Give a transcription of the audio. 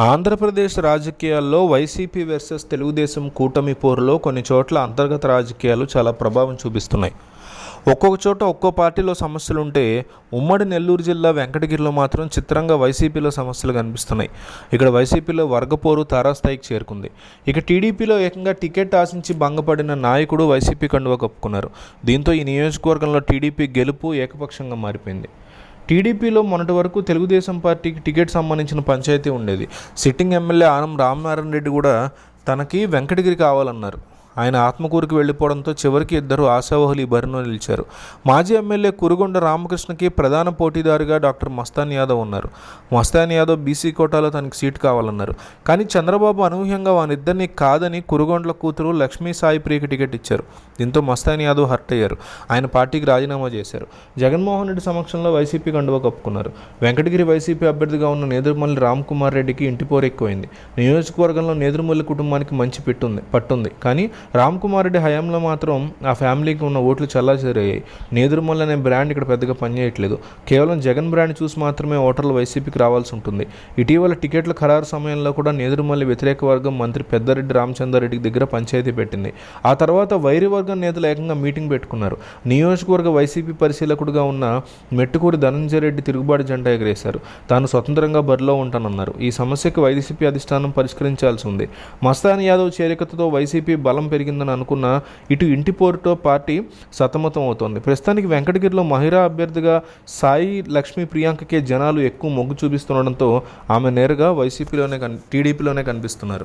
ఆంధ్రప్రదేశ్ రాజకీయాల్లో YCP versus Telugu Desam కూటమి పోరులో కొన్ని చోట్ల అంతర్గత రాజకీయాలు చాలా ప్రభావం చూపిస్తున్నాయి. ఒక్కొక్క చోట ఒక్కో పార్టీలో సమస్యలు ఉంటే ఉమ్మడి నెల్లూరు జిల్లా వెంకటగిరిలో మాత్రం చిత్రంగా వైసీపీలో సమస్యలు కనిపిస్తున్నాయి. ఇక్కడ వైసీపీలో వర్గపోరు తారాస్థాయికి చేరుకుంది. ఇక టీడీపీలో ఏకంగా టికెట్ ఆశించి భంగపడిన నాయకుడు వైసీపీ కండువా కప్పుకున్నారు. దీంతో ఈ నియోజకవర్గంలో టీడీపీ గెలుపు ఏకపక్షంగా మారిపోయింది. టీడీపీలో మొన్నటి వరకు తెలుగుదేశం పార్టీకి టికెట్ సంబంధించిన పంచాయతీ ఉండేది. సిట్టింగ్ ఎమ్మెల్యే ఆనం రామనారాయణ రెడ్డి కూడా తనకి వెంకటగిరి కావాలన్నారు. ఆయన ఆత్మకూరుకు వెళ్ళిపోవడంతో చివరికి ఇద్దరు ఆశావహులు ఈ బరిలో నిలిచారు. మాజీ ఎమ్మెల్యే కురుగొండ రామకృష్ణకి ప్రధాన పోటీదారుగా డాక్టర్ మస్తాన్ యాదవ్ ఉన్నారు. మస్తాన్ యాదవ్ బీసీ కోటాలో తనకి సీట్ కావాలన్నారు. కానీ చంద్రబాబు అనూహ్యంగా వానిద్దరిని కాదని కురుగొండల కూతురు లక్ష్మీ సాయి ప్రియకి టికెట్ ఇచ్చారు. దీంతో మస్తాన్ యాదవ్ హర్ట్ అయ్యారు. ఆయన పార్టీకి రాజీనామా చేశారు. జగన్మోహన్ రెడ్డి సమక్షంలో వైసీపీ కండువా కప్పుకున్నారు. వెంకటగిరి వైసీపీ అభ్యర్థిగా ఉన్న నేదురుమల్లి రామ్ కుమార్ రెడ్డికి ఇంటి పోరెక్కువైంది నియోజకవర్గంలో నేదురుమల్లి కుటుంబానికి మంచి పెట్టుంది పట్టుంది కానీ రామ్ కుమార్ రెడ్డి హయాంలో మాత్రం ఆ ఫ్యామిలీకి ఉన్న ఓట్లు చల్లాచరయ్యాయి నేదురుమల్ అనే బ్రాండ్ ఇక్కడ పెద్దగా పనిచేయట్లేదు. కేవలం జగన్ బ్రాండ్ చూసి మాత్రమే ఓటర్లు వైసీపీకి రావాల్సి ఉంటుంది. ఇటీవల టికెట్ల ఖరారు సమయంలో కూడా నేదురుమల్లి వ్యతిరేక వర్గం మంత్రి పెద్దారెడ్డి రామచంద్రారెడ్డి దగ్గర పంచాయతీ పెట్టింది. ఆ తర్వాత వైరి వర్గం నేతలు ఏకంగా మీటింగ్ పెట్టుకున్నారు. నియోజకవర్గ వైసీపీ పరిశీలకుడుగా ఉన్న మెట్టుకూరి ధనంజయ రెడ్డి తిరుగుబాటు జెండా ఎగరేశారు. తాను స్వతంత్రంగా బరిలో ఉంటానన్నారు. ఈ సమస్యకు వైసీపీ అధిష్టానం పరిష్కరించాల్సి ఉంది. మస్తాన్ యాదవ్ చేరికతో వైసీపీ బలం పెరిగిందని అనుకున్న ఇటు ఇంటి పోరుతో పార్టీ సతమతం అవుతోంది. ప్రస్తుతానికి వెంకటగిరిలో మహిళా అభ్యర్థిగా సాయి లక్ష్మీ ప్రియాంకకే జనాలు ఎక్కువ మొగ్గు చూపిస్తుండడంతో ఆమె నేరుగా వైసీపీలోనే కన్ టీడీపీలోనే కనిపిస్తున్నారు.